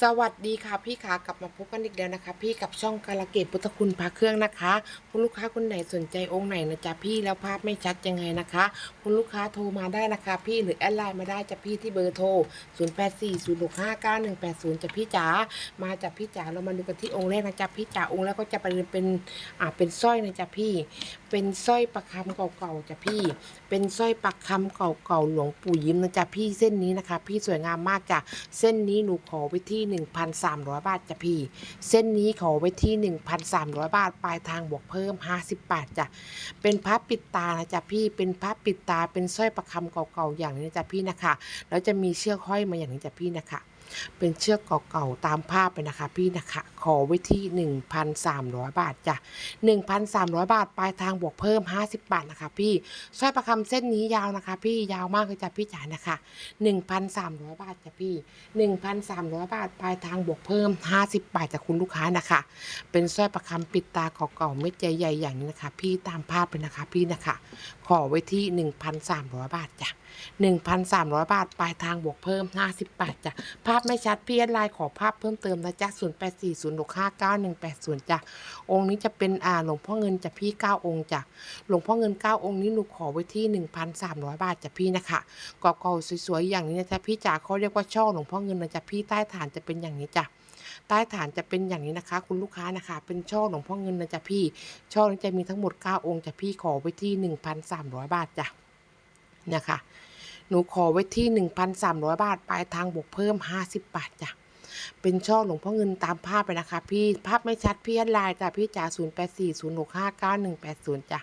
สวัสดีค่ะพี่ขากลับมาพบกันอีกแล้วนะคะ พี่กับช่องกาลเกตพุทธคุณพาเครื่องนะคะคุณลูกค้าคนไหนสนใจองค์ไหนนะจ๊ะพี่แล้วภาพไม่ชัดยังไงนะคะคุณลูกค้าโทรมาได้นะคะ พี่หรือแอดไลน์มาได้จ้ะพี่ที่เบอร์โทร 0 8 4 0 6 5 9 1 8 0จ้ะพี่จ๋ามาจากพี่จ๋าเรามาดูกันที่องค์แรกนะจ๊ะพี่จ๋าองค์แรกก็จะเป็นเป็นอ่าเป็นสร้อยนะจ๊ะพี่เป็นสร้อยประคำเก่าๆจ้ะพี่ เป็นสร้อยประคำเก่าๆหลวงปู่ยิ้มนะจ๊ะพี่เส้นนี้นะคะ พี่สวยงามมากจ้ะเส้นนี้หนูขอไว้ที่ 1,300 บาทจ้ะพี่ เส้นนี้ขอไว้ที่ 1,300 บาท ปลายทางบวกเพิ่ม 50 บาทจ้ะเป็นพับปิดตานะจ๊ะพี่เป็นพับปิดตาเป็นสร้อยประคำเก่าๆอย่างนี้นะจ๊ะพี่นะคะแล้วจะมีเชือกห้อยมาอย่างนี้จ้ะพี่นะคะ เป็นเชือกเก่าๆตามภาพไปนะคะ พี่นะคะ ขอไว้ที่ 1,300 บาทจ้ะ 1,300 บาทปลายทางบวกเพิ่ม 50 บาทนะคะพี่สร้อยประคำเส้นนี้ยาวนะคะ พี่ยาวมากเลยจ้ะพี่จ๋านะคะ 1,300 บาทจ้ะพี่ 1,300 บาทปลายทางบวกเพิ่ม 50 บาทจากคุณลูกค้านะคะ เป็นสร้อยประคำปิดตาเก่าๆเม็ดใหญ่ๆอย่างนี้นะคะ พี่ตามภาพไปนะคะพี่นะคะ ขอไว้ที่ 1,300 บาทจ้ะ1,300 บาทปลายทางบวกเพิ่ม 50 บาทจ้ะภาพาพไม่ชัดพี่แอดไลน์ขอภาพเพิ่มเติมนะจ๊ะ 0840659180จ้ะ องค์นี้จะเป็นอ่าหลวงพ่อเงินจ้ะพี่ 9 องค์จ้ะ หลวงพ่อเงิน 9 องค์นี้หนูขอไว้ที่ 1,300 บาทจ้ะพี่นะคะก่าๆสวยๆอย่างนี้นะจ๊ะพี่จ๋าเขาเรียกว่าช่อหลวงพ่อเงินนะจ๊ะพี่ใต้ฐานจะเป็นอย่างนี้จ้ะใต้ฐานจะเป็นอย่างนี้นะคะ คุณลูกค้านะคะ เป็นช่อหลวงพ่อเงินนะจ๊ะพี่ ช่อนี้จะมีทั้งหมด 9 องค์จ้ะพี่ขอไว้ที่ 1,300 บาทจ้ะนะคะ หนูขอไว้ที่ 1,300 บาทปลายทางบวกเพิ่ม 50 บาทจ้ะเป็นช่อหลวงพ่อเงินตามภาพไปนะคะ พี่ภาพไม่ชัดพี่แอดไลน์จ้ะพี่จ๋า0 8 4 0 6 5 9 1 8 0จ้ะ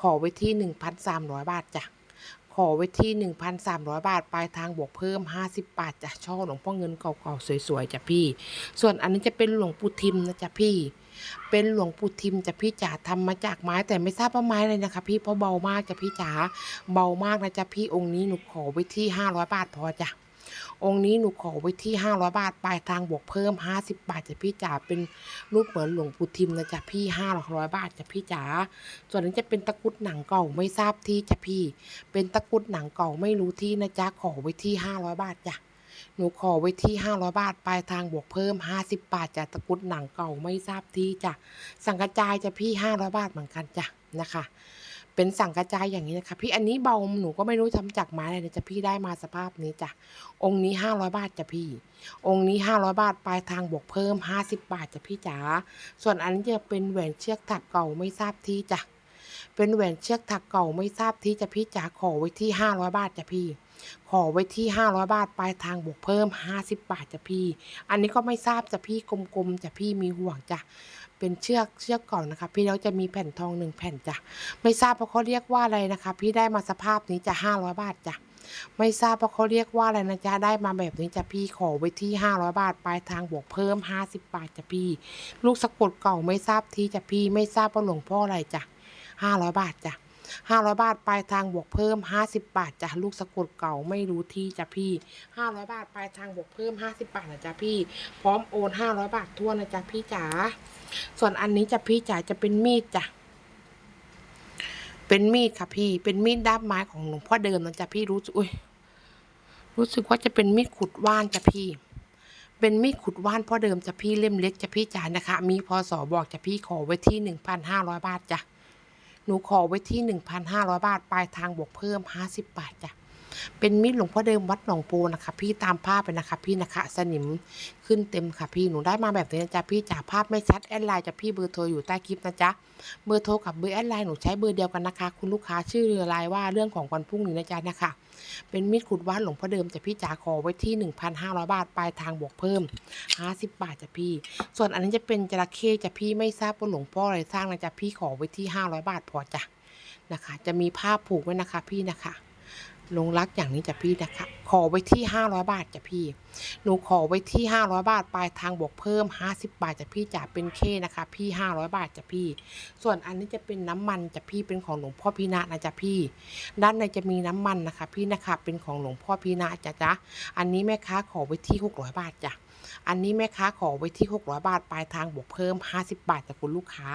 ขอไว้ที่ 1,300 บาทจ้ะขอไว้ที่ 1,300 บาท ปลายทางบวกเพิ่ม 50 บาทจ้ะช่อหลวงพ่อเงินเก่าๆสวยๆจ้ะพี่ ส่วนอันนี้จะเป็นหลวงปู่ทิมนะจ๊ะพี่ เป็นหลวงปู่ทิมจะพี่จ๋าทำมาจากไม้แต่ไม่ทราบว่าไม้อะไรนะคะ พี่เพราะเบามากจะพี่จ๋าเบามากนะจ๊ะพี่องค์นี้หนูขอไว้ที่500บาทพอจ้ะองค์นี้หนูขอไว้ที่ 500 บาท ปลายทางบวกเพิ่ม 50 บาทจะพี่จ๋า เป็นรูปเหมือนหลวงปู่ทิมนะจ๊ะพี่ 500 บาทจะพี่จ๋า ส่วนนี้จะเป็นตะกุดหนังเก่าไม่ทราบที่จะพี่ เป็นตะกุดหนังเก่าไม่รู้ที่นะจ๊ะ ขอไว้ที่ 500 บาทจ้ะ หนูขอไว้ที่ 500 บาท ปลายทางบวกเพิ่ม 50 บาทจ้ะตะกุดหนังเก่าไม่ทราบที่จ้ะ สังกระจายจะพี่ 500 บาทเหมือนกันจ้ะนะคะ เป็นสังกระจายอย่างนี้นะคะ พี่อันนี้เบาหนูก็ไม่รู้ทำจากไม้อะไรนะจ๊ะพี่ได้มาสภาพนี้จ้ะ องค์นี้ 500 บาทจ้ะพี่ องค์นี้ 500 บาท ปลายทางบวกเพิ่ม 50 บาทจ้ะพี่จ๋า ส่วนอันนี้จะเป็นแหวนเชือกถักเก่าไม่ทราบที่จ้ะ เป็นแหวนเชือกถักเก่าไม่ทราบที่จะพี่จ๋าขอไว้ที่ 500 บาทจ้ะพี่ ขอไว้ที่ 500 บาทปลายทางบวกเพิ่ม 50 บาทจ้ะพี่ อันนี้ก็ไม่ทราบจ้ะพี่กลมๆจ้ะพี่มีห่วงจ้ะเป็นเชือกเชือกก่อนนะคะ พี่แล้วจะมีแผ่นทองหนึ่งแผ่นจ้ะไม่ทราบเพราะเขาเรียกว่าอะไรนะคะ พี่ได้มาสภาพนี้จะห้าร้อยบาทจ้ะไม่ทราบเพราะเขาเรียกว่าอะไรนะจ๊ะได้มาแบบนี้จ้ะพี่ขอไว้ที่ห้าร้อยบาทปลายทางบวกเพิ่มห้าสิบบาทจ้ะพี่ ลูกสะกดเก่าไม่ทราบที่จ้ะพี่ไม่ทราบว่าหลวงพ่ออะไรจ้ะห้าร้อยบาทจ้ะ ห้าร้อยบาทปลายทางบวกเพิ่มห้าสิบบาทจ้ะลูกสะกดเก่าไม่รู้ที่จ้ะพี่ห้าร้อยบาทปลายทางบวกเพิ่มห้าสิบบาทนะจ๊ะพี่ พร้อมโอนห้าร้อยบาททั่วนะจ๊ะพี่จ๋าส่วนอันนี้จ้ะพี่จ๋าจะเป็นมีดจ้ะเป็นมีดค่ะพี่ เป็นมีดด้ามไม้ของหลวงพ่อเดิมนะจ๊ะพี่รู้สึกอุ้ยรู้สึกว่าจะเป็นมีดขุดว่านจ้ะพี่ เป็นมีดขุดว่านพ่อเดิมจ้ะพี่เล่มเล็กจ้ะพี่จ๋านะคะ มีพศบอกจ้ะพี่ขอไว้ที่หนึ่งพันห้าร้อยบาทจ้ะ หนูขอไว้ที่หนึ่งพันห้าร้อยบาท ปลายทางบวกเพิ่มห้าสิบบาทจ้ะ เป็นมีดหลวงพ่อเดิมวัดหนองโพนะคะ พี่ตามภาพไปนะคะพี่นะคะ สนิมขึ้นเต็มค่ะพี่หนูได้มาแบบนี้นะจ๊ะพี่จ๋าภาพไม่ชัดแอดไลน์จะพี่เบอร์โทรอยู่ใต้คลิปนะจ๊ะเบอร์โทรกับเบอร์แอดไลน์หนูใช้เบอร์เดียวกันนะคะ คุณลูกค้าชื่อเรือไลน์ว่าเรื่องของวันพรุ่งนี้นะจ๊ะนะคะเป็นมีดขุดว่านหลวงพ่อเดิมจะพี่จ๋าขอไว้ที่ 1,500 บาทปลายทางบวกเพิ่ม 50 บาทจ้ะพี่ ส่วนอันนี้จะเป็นจระเข้จ้ะพี่ไม่ทราบว่าหลวงพ่ออะไรสร้างนะจ๊ะพี่ขอไว้ที่ 500 บาทพอจ้ะนะคะ จะมีผ้าผูกไว้นะคะพี่นะคะ ลงรักอย่างนี้จ้ะพี่นะคะ ขอไว้ที่ 500 บาทจ้ะพี่ หนูขอไว้ที่ 500 บาทปลายทางบวกเพิ่ม 50 บาทจ้ะพี่จ่าเป็นเคนะคะ พี่ 500 บาทจ้ะพี่ ส่วนอันนี้จะเป็นน้ำมันจ้ะพี่เป็นของหลวงพ่อพีนานะจ๊ะพี่ ด้านในจะมีน้ำมันนะคะ พี่นะคะเป็นของหลวงพ่อพีนาจ้ะจ๊ะอันนี้แม่ค้าขอไว้ที่ 600 บาทจ้ะ อันนี้แม่ค้าขอไว้ที่ 600 บาท ปลายทางบวกเพิ่ม 50 บาทจากคุณลูกค้า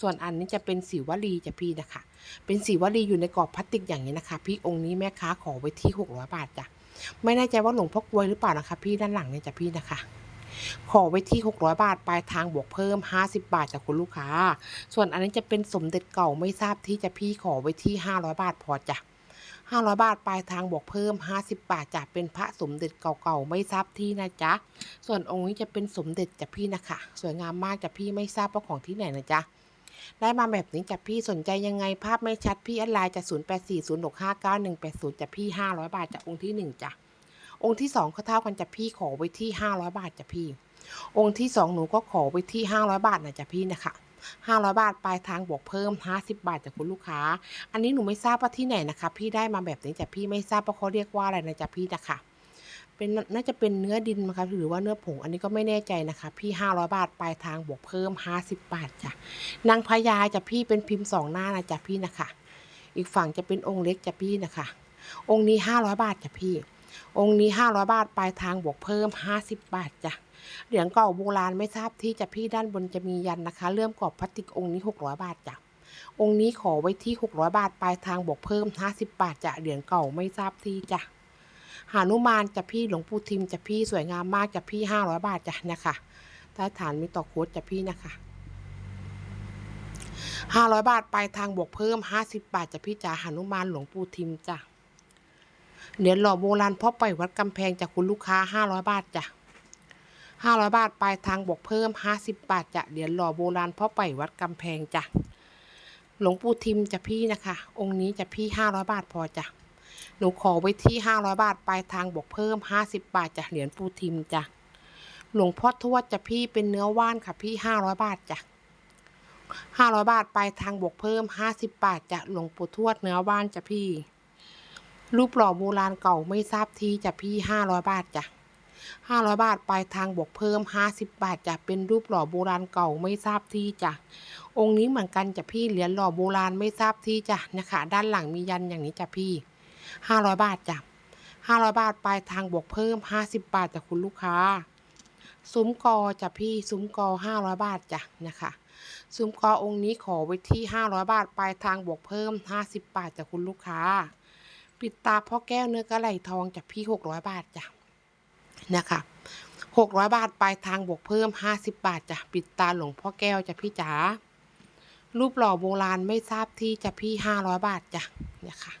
ส่วนอันนี้จะเป็นสีวลีจ้ะพี่นะคะ เป็นสีวลีอยู่ในกรอบพลาสติกอย่างนี้นะคะ พี่องค์นี้แม่ค้าขอไว้ที่ 600 บาทจ้ะ ไม่แน่ใจว่าหลวงพ่อกวยหรือเปล่านะคะ พี่ด้านหลังเนี่ยจ้ะพี่นะคะขอไว้ที่ 600 บาท ปลายทางบวกเพิ่ม 50 บาทจากคุณลูกค้า ส่วนอันนี้จะเป็นสมเด็จเก่าไม่ทราบที่จะพี่ขอไว้ที่ 500 บาทพอจ้ะ 500 บาทปลายทางบวกเพิ่ม 50 บาทจะเป็นพระสมเด็จเก่าๆ ไม่ทราบที่นะจ๊ะ ส่วนองค์นี้จะเป็นสมเด็จจ้ะพี่นะคะ สวยงามมากจ้ะพี่ไม่ทราบว่าของที่ไหนนะจ๊ะ ได้มาแบบนี้จ้ะพี่สนใจยังไงภาพไม่ชัดพี่แอดไลน์จะ0 8 4 0 6 5 9 1 8 0จ้ะพี่ 500 บาทจ้ะองค์ที่ 1จ้ะ องค์ที่2ก็เท่ากันจ้ะพี่ขอไว้ที่ 500 บาทจ้ะพี่ องค์ที่ 2 หนูก็ขอไว้ที่ 500 บาทนะจ้ะพี่นะคะ 500 บาทปลายทางบวกเพิ่ม 50 บาทจากคุณลูกค้า อันนี้หนูไม่ทราบว่าที่ไหนนะคะ พี่ได้มาแบบนี้จ้ะพี่ไม่ทราบว่าเขาเรียกว่าอะไรนะจ๊ะพี่นะคะเป็นน่าจะเป็นเนื้อดินมั้งคะหรือว่าเนื้อผงอันนี้ก็ไม่แน่ใจนะคะ พี่ 500 บาทปลายทางบวกเพิ่ม 50 บาทจ้ะนางพญาจ้ะพี่เป็นพิมพ์สองหน้านะจ๊ะพี่นะคะ อีกฝั่งจะเป็นองค์เล็กจ้ะพี่นะคะ องค์นี้ 500 บาทจ้ะพี่ องค์นี้ 500 บาท ปลายทางบวกเพิ่ม 50 บาทจ้ะ เหรียญเก่าโบราณไม่ทราบที่จะพี่ด้านบนจะมียันนะคะเลื่มกรอบพลาสติกองค์นี้ 600 บาทจ้ะ องค์นี้ขอไว้ที่ 600 บาท ปลายทางบวกเพิ่ม 50 บาทจ้ะ เหรียญเก่าไม่ทราบที่จ้ะหานุมานจะพี่หลวงปู่ทิมจะพี่สวยงามมากจะพี่ห้าร้อยบาทจ้ะนะคะใต้ฐานมีต่อโค้ดจะพี่นะคะห้าร้อยบาทปลายทางบวกเพิ่มห้าสิบบาทจะพี่จ๋าหานุมานหลวงปู่ทิมจ้ะ เหรียญหล่อโบราณพ่อไปวัดกำแพงจากคุณลูกค้าห้าร้อยบาทจ้ะห้าร้อยบาทปลายทางบวกเพิ่มห้าสิบบาทจ้ะเหรียญหล่อโบราณพ่อไปวัดกำแพงจ้ะหลวงปู่ทิมจะพี่นะคะ องค์นี้จะพี่ห้าร้อยบาทพอจ้ะหนูขอไว้ที่500บาทปลายทางบวกเพิ่ม50บาทจากเหรียญปู่ทิมจ้ะหลวงพ่อทวดจะพี่เป็นเนื้อว่านค่ะพี่500บาทจ้ะ500บาทปลายทางบวกเพิ่ม50บาทจากหลวงปู่ทวดเนื้อว่านจ้ะพี่ รูปหล่อโบราณเก่าไม่ทราบที่จ้ะพี่500บาทจ้ะ500บาทปลายทางบวกเพิ่ม50บบาทจะเป็นรูปหล่อโบราณเก่าไม่ทราบที่จ้ะองค์นี้เหมือนกันจ้ะพี่เหรียญหล่อโบราณไม่ทราบที่จ้ะนะคะ ด้านหลังมียันอย่างนี้จ้ะพี่ห้าร้อยบาทจ้ะห้าร้อยบาทปลายทางบวกเพิ่มห้าสิบบาทจากคุณลูกค้าซุ้มกอจ้ะพี่ซุ้มกอห้าร้อยบาทจ้ะนะคะซุ้มกอองค์นี้ขอไว้ที่ห้าร้อยบาทปลายทางบวกเพิ่มห้าสิบบาทจากคุณลูกค้า ปิดตาพ่อแก้วเนื้อกระไหลทองจากพี่หกร้อยบาทจ้ะนะคะหกร้อยบาทปลายทางบวกเพิ่มห้าสิบบาทจ้ะปิดตาหลวงพ่อแก้วจ้ะพี่จ๋ารูปหล่อโบราณไม่ทราบที่จะพี่ห้าร้อยบาทจ้ะเนี่ยค่ะ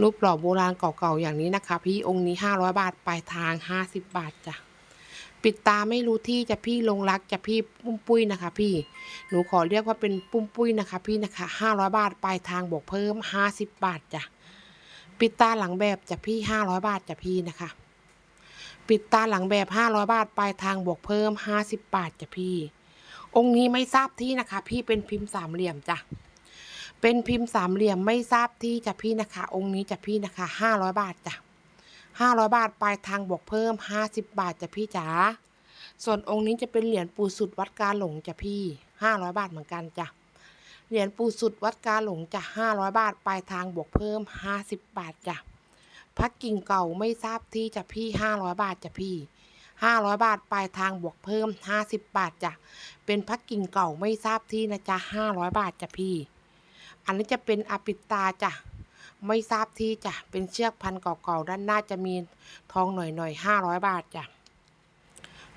รูปหล่อโบราณเก่าๆอย่างนี้นะคะ พี่องค์นี้ห้าร้อยบาทปลายทางห้าสิบบาทจ้ะปิดตาไม่รู้ที่จะพี่ลงรักจะพี่ปุ้มปุ้ยนะคะ พี่หนูขอเรียกว่าเป็นปุ้มปุ้ยนะคะ พี่นะคะห้าร้อยบาทปลายทางบวกเพิ่มห้าสิบบาทจ้ะ ปิดตาหลังแบบจะพี่ห้าร้อยบาทจะพี่นะคะ ปิดตาหลังแบบห้าร้อยบาทปลายทางบวกเพิ่มห้าสิบบาทจะพี่ องค์นี้ไม่ทราบที่นะคะ พี่เป็นพิมพ์สามเหลี่ยมจ้ะเป็นพิมพ์สามเหลี่ยมไม่ทราบที่จะพี่นะคะ องค์นี้จะพี่นะคะห้าร้อยบาทจ้ะห้าร้อยบาทปลายทางบวกเพิ่มห้าสิบบาทจะพี่จ๋าส่วนองค์นี้จะเป็นเหรียญปูสุดวัดกาหลงจะพี่ห้าร้อยบาทเหมือนกันจ้ะ เหรียญปู่สุดวัดกาหลงจ้ะห้าร้อยบาท ปลายทางบวกเพิ่มห้าสิบบาทจ้ะพักกิ่งเก่าไม่ทราบที่จะพี่ห้าร้อยบาทจ้ะพี่ห้าร้อยบาท ปลายทางบวกเพิ่มห้าสิบบาทจ้ะเป็นพักกิ่งเก่าไม่ทราบที่นะจ๊ะห้าร้อยบาทจ้ะพี่ อันนี้จะเป็นอปิตาจ้ะไม่ทราบที่จ้ะเป็นเชือกพันเก่าๆด้านหน้าจะมีทองหน่อยๆห้าร้อยบาทจ้ะ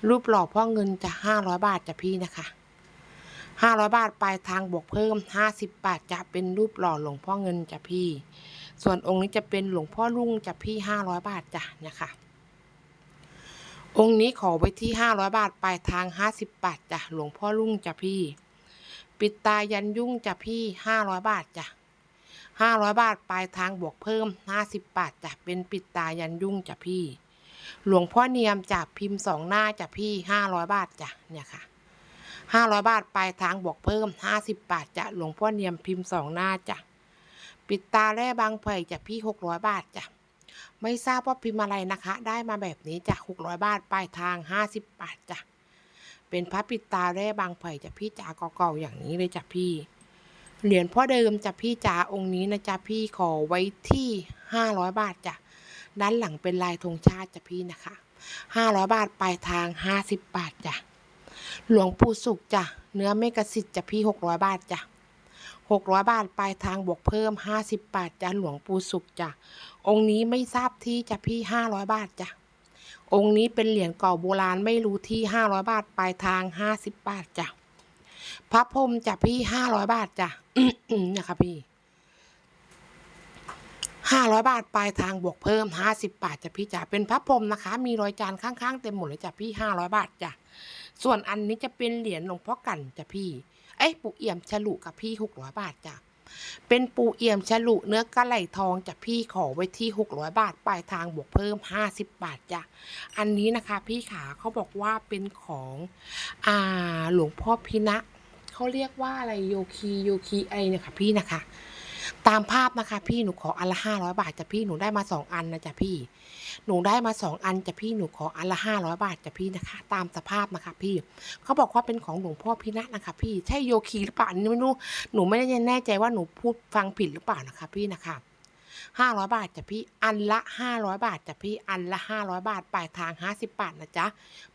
รูปหล่อพ่อเงินจะห้าร้อยบาทจ้ะพี่นะคะ ห้าร้อยบาทปลายทางบวกเพิ่มห้าสิบบาทจะเป็นรูปหล่อหลวงพ่อเงินจ้ะพี่ ส่วนองค์นี้จะเป็นหลวงพ่อลุงจ้ะพี่ห้าร้อยบาทจ้ะนะคะองค์นี้ขอไว้ที่ห้าร้อยบาทปลายทางห้าสิบบาทจ้ะหลวงพ่อลุงจ้ะพี่ ปิดตายันยุ่งจ้ะพี่ห้าร้อยบาทจ้ะห้าร้อยบาทปลายทางบวกเพิ่มห้าสิบบาทจ้ะเป็นปิดตายันยุ่งจ้ะพี่ หลวงพ่อเนียมจากพิมพ์สองหน้าจ้ะพี่ห้าร้อยบาทจ้ะเนี่ยค่ะ ห้าร้อยบาทปลายทางบวกเพิ่มห้าสิบบาทจ้ะหลวงพ่อเนียมพิมพ์สองหน้าจ้ะปิดตาแร่บางไผ่จ้ะพี่หกร้อยบาทจ้ะไม่ทราบว่าพิมพ์อะไรนะคะ ได้มาแบบนี้จ้ะหกร้อยบาทปลายทางห้าสิบบาทจ้ะเป็นพระปิดตาแร่บางไผ่จ้ะพี่จ๋าเก่าๆอย่างนี้เลยจ้ะพี่ เหรียญพ่อเดิมจ้ะพี่จ๋าองค์นี้นะจ๊ะพี่ขอไว้ที่ห้าร้อยบาทจ้ะด้านหลังเป็นลายธงชาติจ้ะพี่นะคะห้าร้อยบาทปลายทางห้าสิบบาทจ้ะ หลวงปู่สุขจ้ะ เนื้อเมกะสิทธิ์จ้ะพี่หกร้อยบาทจ้ะหกร้อยบาทปลายทางบวกเพิ่มห้าสิบบาทจ้ะหลวงปู่สุขจ้ะ องค์นี้ไม่ทราบที่จ้ะพี่ห้าร้อยบาทจ้ะ องค์นี้เป็นเหรียญเก่าโบราณไม่รู้ที่500บาทปลายทาง50บบาทจ้ะ พระพรมจ้ะพี่500บาทจ้ะนะคะพี่500บาทปลายทางบวกเพิ่ม50บบาทจ้ะพี่จ๋าเป็นพระพรมนะคะ มีรอยจานข้างๆเต็มหมดเลยจ้ะพี่500บาทจ้ะ ส่วนอันนี้จะเป็นเหรียญหลวงพ่อกันจ้ะพี่เอ้ยปูเอี่ยมฉลุกับพี่600บาทจ้ะ เป็นปูเอี่ยมฉลุเนื้อกระไหลทองจากพี่ขอไว้ที่600บาทปลายทางบวกเพิ่ม50บาทจ้ะ อันนี้นะคะพี่ขาเขาบอกว่าเป็นของอ่าหลวงพ่อพินะเขาเรียกว่าอะไรโยคีโยคีไอเนี่ยค่ะพี่นะคะ ตามภาพนะคะ พี่หนูขออันละห้าร้อยบาทจ้ะพี่หนูได้มาสองอันนะจ๊ะพี่ หนูได้มาสองอันจ้ะพี่หนูขออันละห้าร้อยบาทจ้ะพี่นะคะ ตามสภาพนะคะพี่เขาบอกว่าเป็นของหลวงพ่อพินะนะคะ พี่ใช่โยคีหรือเปล่าอันนี้ไม่รู้หนูไม่ได้แน่ใจว่าหนูพูดฟังผิดหรือเปล่านะคะ พี่นะคะ ห้าร้อยบาทจ้ะพี่ อันละห้าร้อยบาทจ้ะพี่ อันละห้าร้อยบาท ปลายทางห้าสิบบาทนะจ๊ะ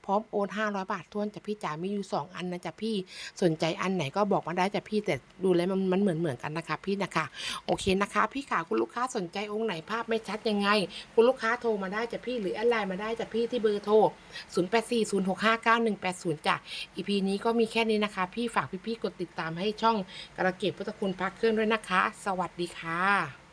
พร้อมโอนห้าร้อยบาททวนจ้ะพี่จ๋า มีอยู่สองอันนะจ๊ะพี่ สนใจอันไหนก็บอกมาได้จ้ะพี่ แต่ดูแล้วมันมันเหมือนเหมือนกันนะคะพี่นะคะ โอเคนะคะ พี่ขาคุณลูกค้าสนใจองค์ไหนภาพไม่ชัดยังไง คุณลูกค้าโทรมาได้จ้ะพี่ หรือแอดไลน์มาได้จ้ะพี่ที่เบอร์โทร 0 8 4 0 6 5 9 1 8 0จ้ะ EP นี้ก็มีแค่นี้นะคะ พี่ฝากพี่ๆกดติดตามให้ช่องกระเก็บพุทธคุณพักเครื่องด้วยนะคะ สวัสดีค่ะ